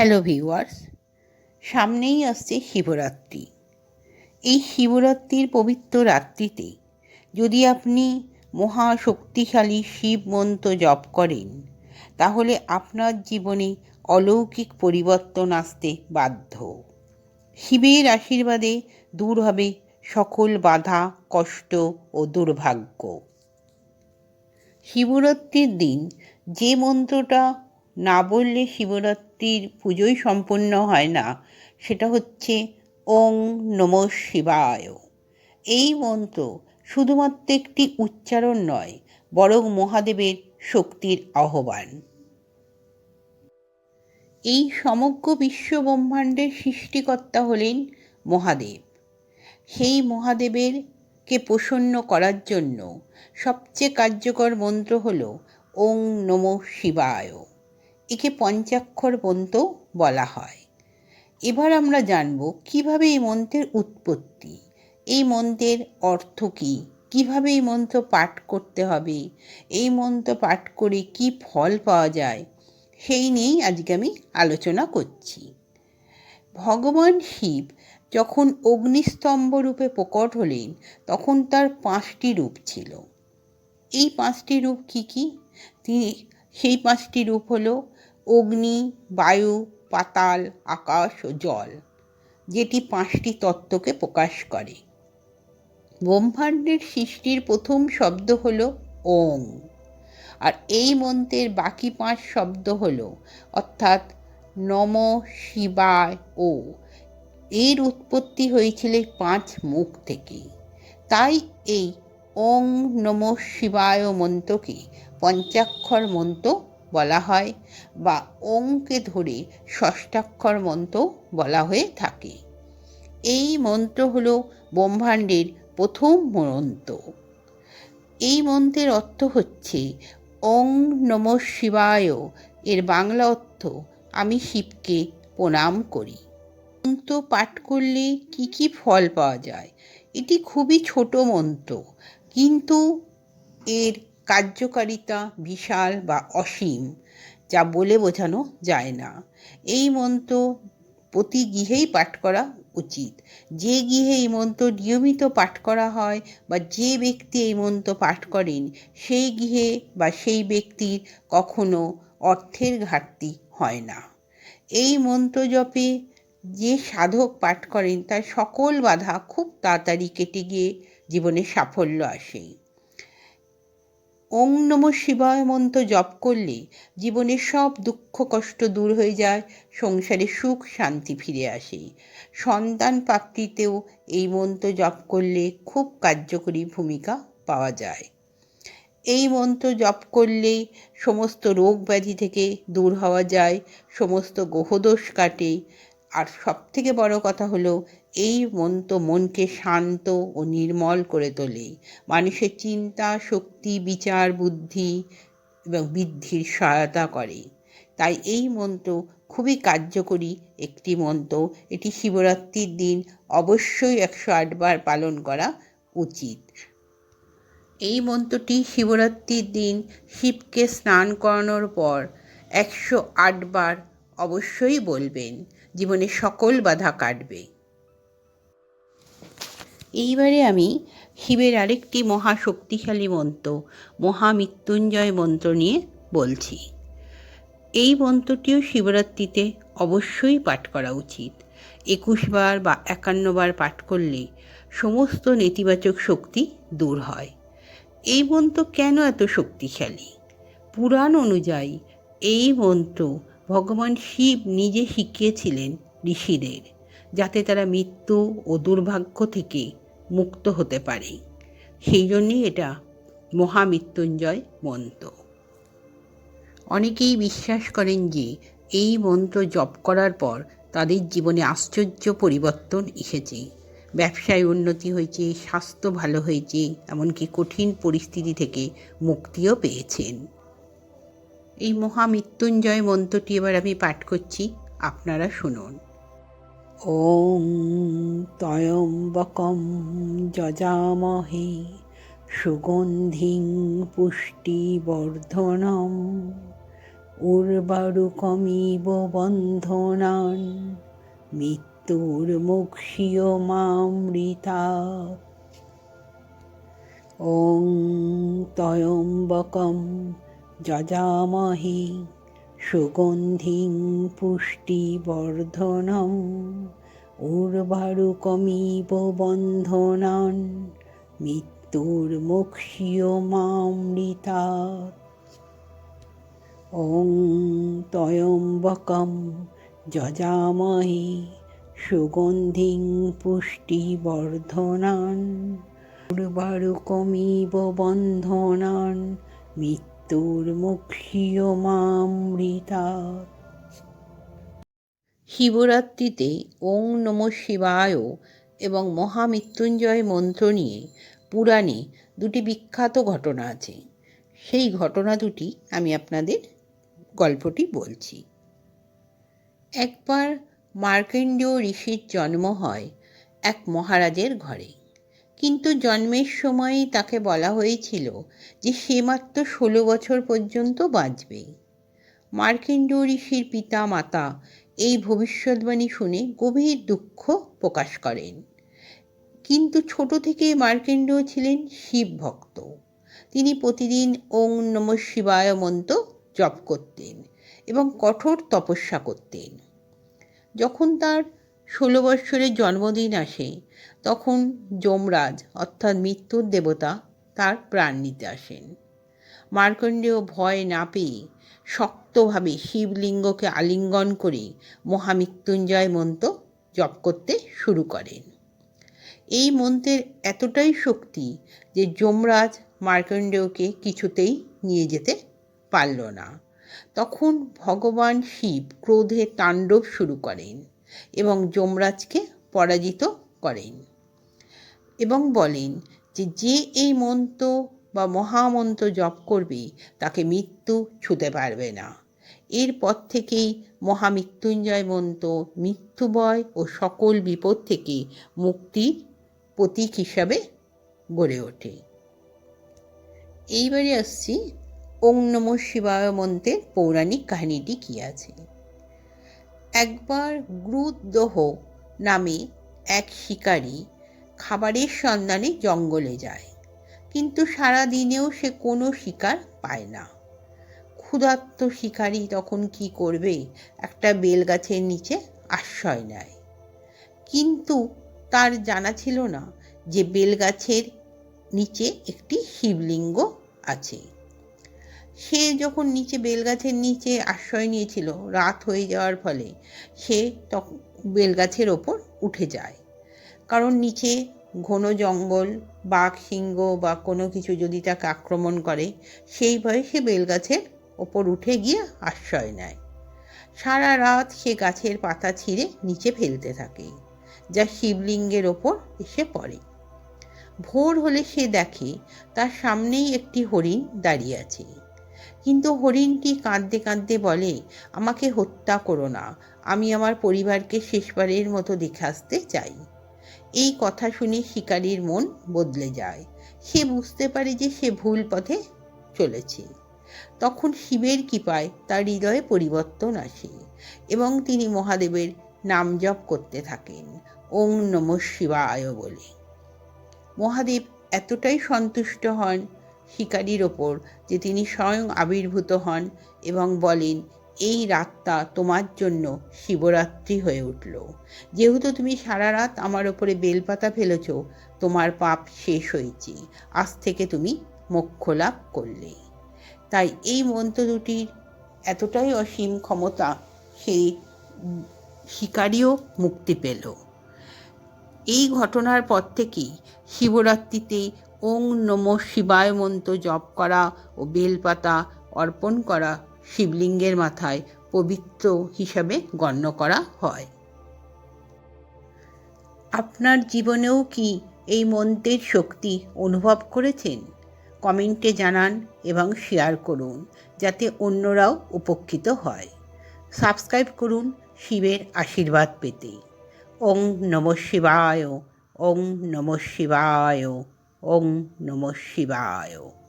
Hello viewers, সামনেই আসছে শিবরাত্রি। এই শিবরাত্রির পবিত্র রাত্রিতে যদি আপনি মহা শক্তিশালী শিব মন্ত্র জপ করেন, তাহলে আপনার জীবনে অলৌকিক পরিবর্তন আসতে বাধ্য। শিবের আশীর্বাদে দূর হবে সকল বাধা, কষ্ট ও দুর্ভাগ্য। শিবরাত্রির দিন যে মন্ত্রটা না বললে শিবরাত্রির পুজোই সম্পন্ন হয় না। সেটা হচ্ছে ওং নম শিবায়। এই মন্ত্র শুধুমাত্র একটি উচ্চারণ নয়, বরং মহাদেবের শক্তির আহ্বান। এই সমগ্র বিশ্ব ব্রহ্মাণ্ডের সৃষ্টিকর্তা হলেন মহাদেব। সেই মহাদেবের কে প্রসন্ন করার জন্য সবচেয়ে কার্যকর মন্ত্র হল ওং নম শিবায়। একে পঞ্চাক্ষর মন্ত্র বলা হয়। এবার আমরা জানব কীভাবে এই মন্ত্রের উৎপত্তি, এই মন্ত্রের অর্থ কী, কীভাবে এই মন্ত্র পাঠ করতে হবে, এই মন্ত্র পাঠ করে কি ফল পাওয়া যায়, সেই নিয়েই আজকে আমি আলোচনা করছি। ভগবান শিব যখন অগ্নিস্তম্ভ রূপে প্রকট হলেন, তখন তার পাঁচটি রূপ ছিল। এই পাঁচটি রূপ কী কী? তিনি, সেই পাঁচটি রূপ হলো অগ্নি, বায়ু, পাতাল, আকাশ ও জল, যেটি পাঁচটি তত্ত্বকে প্রকাশ করে। ব্রহ্মাণ্ডের সৃষ্টির প্রথম শব্দ হলো ওং, আর এই মন্ত্রের বাকি পাঁচ শব্দ হলো, অর্থাৎ নম শিবায় ও। এর উৎপত্তি হয়েছিল পাঁচ মুখ থেকে। তাই এই ওং নম শিবায় মন্ত্রকে পঞ্চাক্ষর মন্ত্র বলা হয় বা ওংকে ধরে ষষ্ঠাক্ষর মন্ত্র বলা হয়ে থাকে। এই মন্ত্র হল ব্রহ্মাণ্ডের প্রথম মন্ত্র। এই মন্ত্রের অর্থ হচ্ছে, ওং নম শিবায় এর বাংলা অর্থ, আমি শিবকে প্রণাম করি। মন্ত্র পাঠ করলে কি কি ফল পাওয়া যায়? এটি খুবই ছোট মন্ত্র, কিন্তু এর কার্যকারিতা বিশাল বা অসীম, যা বলে বোঝানো যায় না। এই মন্ত্র প্রতি গৃহেই পাঠ করা উচিত। যে গৃহে এই মন্ত্র নিয়মিত পাঠ করা হয় বা যে ব্যক্তি এই মন্ত্র পাঠ করেন, সেই গৃহে বা সেই ব্যক্তির কখনো অর্থের ঘাটতি হয় না। এই মন্ত্র জপে যে সাধক পাঠ করেন, তার সকল বাধা খুব তাড়াতাড়ি কেটে গিয়ে জীবনে সাফল্য আসে। ওং নম শিবায় মন্ত্র জপ করলে জীবনের সব দুঃখ কষ্ট দূর হয়ে যায়, সংসারে সুখ শান্তি ফিরে আসে। সন্তান প্রাপ্তিতেও এই মন্ত্র জপ করলে খুব কার্যকরী ভূমিকা পাওয়া যায়। এই মন্ত্র জপ করলে সমস্ত রোগ ব্যাধি থেকে দূর হওয়া যায়, সমস্ত গ্রহদোষ কাটে। আর সবথেকে বড় কথা হলো এই মন্ত্র মনকে শান্ত ও নির্মল করে তোলে। মানুষের চিন্তা, শক্তি, বিচার, বুদ্ধি এবং বৃদ্ধির সহায়তা করে। তাই এই মন্ত্র খুবই কার্যকরী একটি মন্ত্র। এটি শিবরাত্রির দিন অবশ্যই একশো আটবার পালন করা উচিত। এই মন্ত্রটি শিবরাত্রির দিন শিবকে স্নান করানোর পর একশো আটবার অবশ্যই বলবেন। জীবনে সকল বাধা কাটবে। এইবারে আমি শিবের আরেকটি মহা শক্তিশালী মন্ত্র, মহামৃত্যুঞ্জয় মন্ত্র নিয়ে বলছি। এই মন্ত্রটিও শিবরাত্রিতে অবশ্যই পাঠ করা উচিত। একুশ বার বা একান্ন বার পাঠ করলে সমস্ত নেতিবাচক শক্তি দূর হয়। এই মন্ত্র কেন এত শক্তিশালী? পুরাণ অনুযায়ী এই মন্ত্র ভগবান শিব নিজে শিখিয়েছিলেন ঋষিদের। যাতে তারা মৃত্যু ও দুর্ভাগ্য থেকে মুক্ত হতে পারে। সেই জন্যই এটা মহামৃত্যুঞ্জয় মন্ত্র। অনেকেই বিশ্বাস করেন যে এই মন্ত্র জপ করার পর তাদের জীবনে আশ্চর্য পরিবর্তন এসেছে। ব্যবসায় উন্নতি হয়েছে, স্বাস্থ্য ভালো হয়েছে, এমনকি কঠিন পরিস্থিতি থেকে মুক্তিও পেয়েছেন। এই মহামৃত্যুঞ্জয় মন্ত্রটি এবার আমি পাঠ করছি, আপনারা শুনুন। ॐ त्र्यम्बकं যজামহে সুগন্ধিং পুষ্টিবর্ধনম উর্বারুকমিব বন্ধনান মৃত্যুর মুক্ষীয় মামৃতা ॐ त्र्यम्बकं যজামহি সুগন্ধিং পুষ্টিবর্ধনম উর্বারুকমিব বন্ধনান মৃত্যুর্মুক্ষীয় মামৃতা ওং তয়ম্বকম যজামহি সুগন্ধিং পুষ্টিবর্ধনান উর্বারুকমিব বন্ধনান মৃত্যু মৃত্যুর্মুক্ষীয়মামৃতা শিবরাত্রিতে ওং নম শিবায় এবং মহামৃত্যুঞ্জয় মন্ত্র নিয়ে পুরাণে দুটি বিখ্যাত ঘটনা আছে। সেই ঘটনা দুটি আমি আপনাদের গল্পটি বলছি। একবার মার্কেন্ডীয় ঋষির জন্ম হয় এক মহারাজের ঘরে। কিন্তু জন্মের সময়ই তাকে বলা হয়েছিল যে সে মাত্র ষোলো বছর পর্যন্ত বাঁচবে। মার্কেন্ডীয় ঋষির পিতা মাতা এই ভবিষ্যৎবাণী শুনে গভীর দুঃখ প্রকাশ করেন। কিন্তু ছোট থেকে মার্কেন্ডীয় ছিলেন শিব ভক্ত। তিনি প্রতিদিন ওং নম শিবায় মন্ত্র জপ করতেন এবং কঠোর তপস্যা করতেন। যখন তার ষোলো বৎসরের জন্মদিন আসে, তখন যমরাজ, অর্থাৎ মৃত্যুর দেবতা, তার প্রাণ নিতে আসেন। মার্কণ্ডেয় ভয় না পেয়ে শক্তভাবে শিবলিঙ্গকে আলিঙ্গন করে মহামৃত্যুঞ্জয় মন্ত্র জপ করতে শুরু করেন। এই মন্ত্রের এতটাই শক্তি যে যমরাজ মার্কণ্ডেয়কে কিছুতেই নিয়ে যেতে পারল না। তখন ভগবান শিব ক্রোধে তাণ্ডব শুরু করেন। এবং যমরাজকে পরাজিত করেন এবং বলেন যে যে এই মন্ত্র বা মহামন্ত্র জপ করবে তাকে মৃত্যু ছুতে পারবে না। এরপর থেকেই মহামৃত্যুঞ্জয় মন্ত্র, মৃত্যুবয় ও সকল বিপদ থেকে মুক্তির প্রতীক হিসাবে গড়ে ওঠে। এইবারে আসছি ওং নম শিবায় মন্ত্রের পৌরাণিক কাহিনীটি কী আছে? একবার গ্রুদহ নামে এক শিকারী খাবারের সন্ধানে জঙ্গলে যায়। কিন্তু সারা দিনেও সে কোনো শিকার পায় না। ক্ষুধার্ত শিকারী তখন কি করবে? একটা বেলগাছের নিচে আশ্রয় নেয়। কিন্তু তার জানা ছিল না যে বেলগাছের নিচে একটি শিবলিঙ্গ আছে। সে যখন নিচে বেলগাছের নিচে আশ্রয় নিয়েছিল, রাত হয়ে যাওয়ার ফলে সে তখন বেলগাছের ওপর উঠে যায়। কারণ নিচে ঘন জঙ্গল, বাঘ, সিংহ বা কোনো কিছু যদি তাকে আক্রমণ করে, সেই ভয়ে সে বেলগাছের ওপর উঠে গিয়ে আশ্রয় নেয়। সারা রাত সে গাছের পাতা ছিঁড়ে নিচে ফেলতে থাকে, যা শিবলিঙ্গের ওপর এসে পড়ে। ভোর হলে সে দেখে, তার সামনেই একটি হরিণ দাঁড়িয়ে আছে। কিন্তু হরিণটি কাঁদতে কাঁদতে বলে, আমাকে হত্যা করো না, আমি আমার পরিবারকে শেষবারের মতো দেখে আসতে চাই। এই কথা শুনে শিকারীর মন বদলে যায়। সে বুঝতে পারে যে সে ভুল পথে চলেছে। তখন শিবের কৃপায় তার হৃদয়ে পরিবর্তন আসে এবং তিনি মহাদেবের নাম জপ করতে থাকেন। ওং নম শিবায় বলে। মহাদেব এতটাই সন্তুষ্ট হন শিকারীর ওপর যে তিনি স্বয়ং আবির্ভূত হন এবং বলেন, এই রাতটা তোমার জন্য শিবরাত্রি হয়ে উঠল। যেহেতু তুমি সারা রাত আমার ওপরে বেলপাতা ফেলেছ, তোমার পাপ শেষ হয়েছে। আজ থেকে তুমি মোক্ষ লাভ করলে তাই এই মন্ত্র দুটির এতটাই অসীম ক্ষমতা সেই শিকারিও মুক্তি পেল। এই ঘটনার পর থেকেই শিবরাত্রিতে ওং নম শিবায় মন্ত্র জপ করা ও বেলপাতা অর্পণ করা শিবলিঙ্গের মাথায় পবিত্র হিসাবে গণ্য করা হয়। আপনার জীবনেও কি এই মন্ত্রের শক্তি অনুভব করেছেন? কমেন্টে জানান এবং শেয়ার করুন, যাতে অন্যরাও উপকৃত হয়। সাবস্ক্রাইব করুন শিবের আশীর্বাদ পেতে। ওং নম শিবায়, ওং নম শিবায়। ওং নম শিবায়।